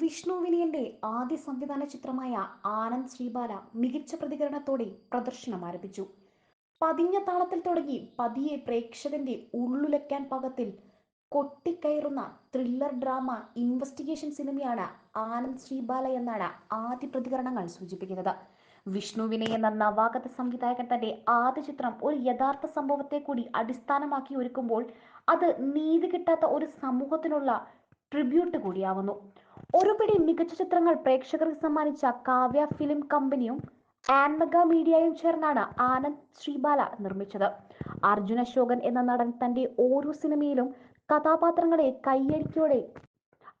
വിഷ്ണു വിനയന്റെ ആദ്യ സംവിധാന ചിത്രമായ ആനന്ദ് ശ്രീബാല മികച്ച പ്രതികരണത്തോടെ പ്രദർശനം ആരംഭിച്ചു. പതിഞ്ഞ താളത്തിൽ തുടങ്ങി പതിയെ പ്രേക്ഷകന്റെ ഉള്ളുലയ്ക്കാൻ പാകത്തിൽ കൊട്ടിക്കയറുന്ന ത്രില്ലർ ഡ്രാമ ഇൻവെസ്റ്റിഗേഷൻ സിനിമയാണ് ആനന്ദ് ശ്രീബാല എന്നാണ് ആദ്യ പ്രതികരണങ്ങൾ സൂചിപ്പിക്കുന്നത്. വിഷ്ണുവിനെ എന്ന നവാഗത സംവിധായകൻ തന്റെ ആദ്യ ചിത്രം ഒരു യഥാർത്ഥ സംഭവത്തെ കൂടി അടിസ്ഥാനമാക്കി ഒരുക്കുമ്പോൾ അത് നീതി കിട്ടാത്ത ഒരു സമൂഹത്തിനുള്ള ട്രിബ്യൂട്ട് കൂടിയാവുന്നു. ഒരു പിടി മികച്ച ചിത്രങ്ങൾ പ്രേക്ഷകർക്ക് സമ്മാനിച്ച കാവ്യ ഫിലിം കമ്പനിയും ആൻമഗ മീഡിയയും ചേർന്നാണ് ആനന്ദ് ശ്രീബാല നിർമ്മിച്ചത്. അർജുന അശോകൻ എന്ന നടൻ തന്റെ ഓരോ സിനിമയിലും കഥാപാത്രങ്ങളെ കയ്യടിക്കോടെ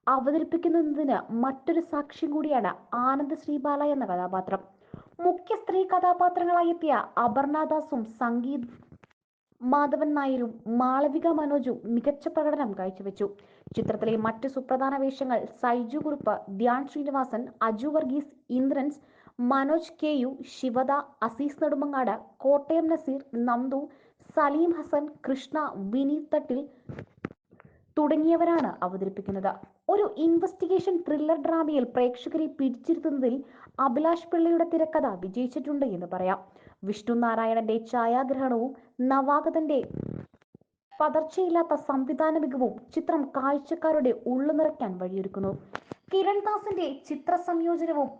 അവതരിപ്പിക്കുന്നതിന് മറ്റൊരു സാക്ഷ്യം കൂടിയാണ് ആനന്ദ് ശ്രീബാല എന്ന കഥാപാത്രം. മുഖ്യ സ്ത്രീ കഥാപാത്രങ്ങളായി എത്തിയ അപർണദാസും സംഗീത് മാധവൻ നായരും മാളവിക മനോജും മികച്ച പ്രകടനം കാഴ്ചവെച്ചു. ചിത്രത്തിലെ മറ്റ് സുപ്രധാന വേഷങ്ങൾ സൈജു കുറുപ്പ് ധ്യാൻ ശ്രീനിവാസൻ അജു വർഗീസ് ഇന്ദ്രൻസ് മനോജ് കെ യു ശിവദ അസീസ് നെടുമങ്ങാട് കോട്ടയം നസീർ നന്ദു സലീം ഹസൻ കൃഷ്ണ വിനീത് തട്ടിൽ തുടങ്ങിയവരാണ് അവതരിപ്പിക്കുന്നത്. ഒരു ഇൻവെസ്റ്റിഗേഷൻ ത്രില്ലർ ഡ്രാമയിൽ പ്രേക്ഷകരെ പിടിച്ചിരുത്തുന്നതിൽ അഭിലാഷ് പിള്ളയുടെ തിരക്കഥ വിജയിച്ചിട്ടുണ്ട് എന്ന് പറയാം. വിഷ്ണു നാരായണന്റെ ഛായാഗ്രഹണവും നവാഗതന്റെ പതർച്ചയില്ലാത്ത സംവിധാന മികവും ചിത്രം കാഴ്ചക്കാരുടെ ഉള്ളു നിറയ്ക്കാൻ വഴിയൊരുക്കുന്നു. കിരൺദാസിന്റെ ചിത്ര സംയോജനവും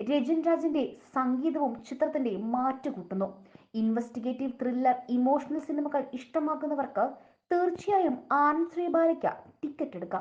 രജൻ രാജിന്റെ സംഗീതവും ചിത്രത്തിന്റെ മാറ്റുകൂട്ടുന്നു. ഇൻവെസ്റ്റിഗേറ്റീവ് ത്രില്ലർ ഇമോഷണൽ സിനിമകൾ ഇഷ്ടമാക്കുന്നവർക്ക് തീർച്ചയായും ആനന്ദ് ശ്രീബാലയ്ക്ക് ടിക്കറ്റ് എടുക്കാം.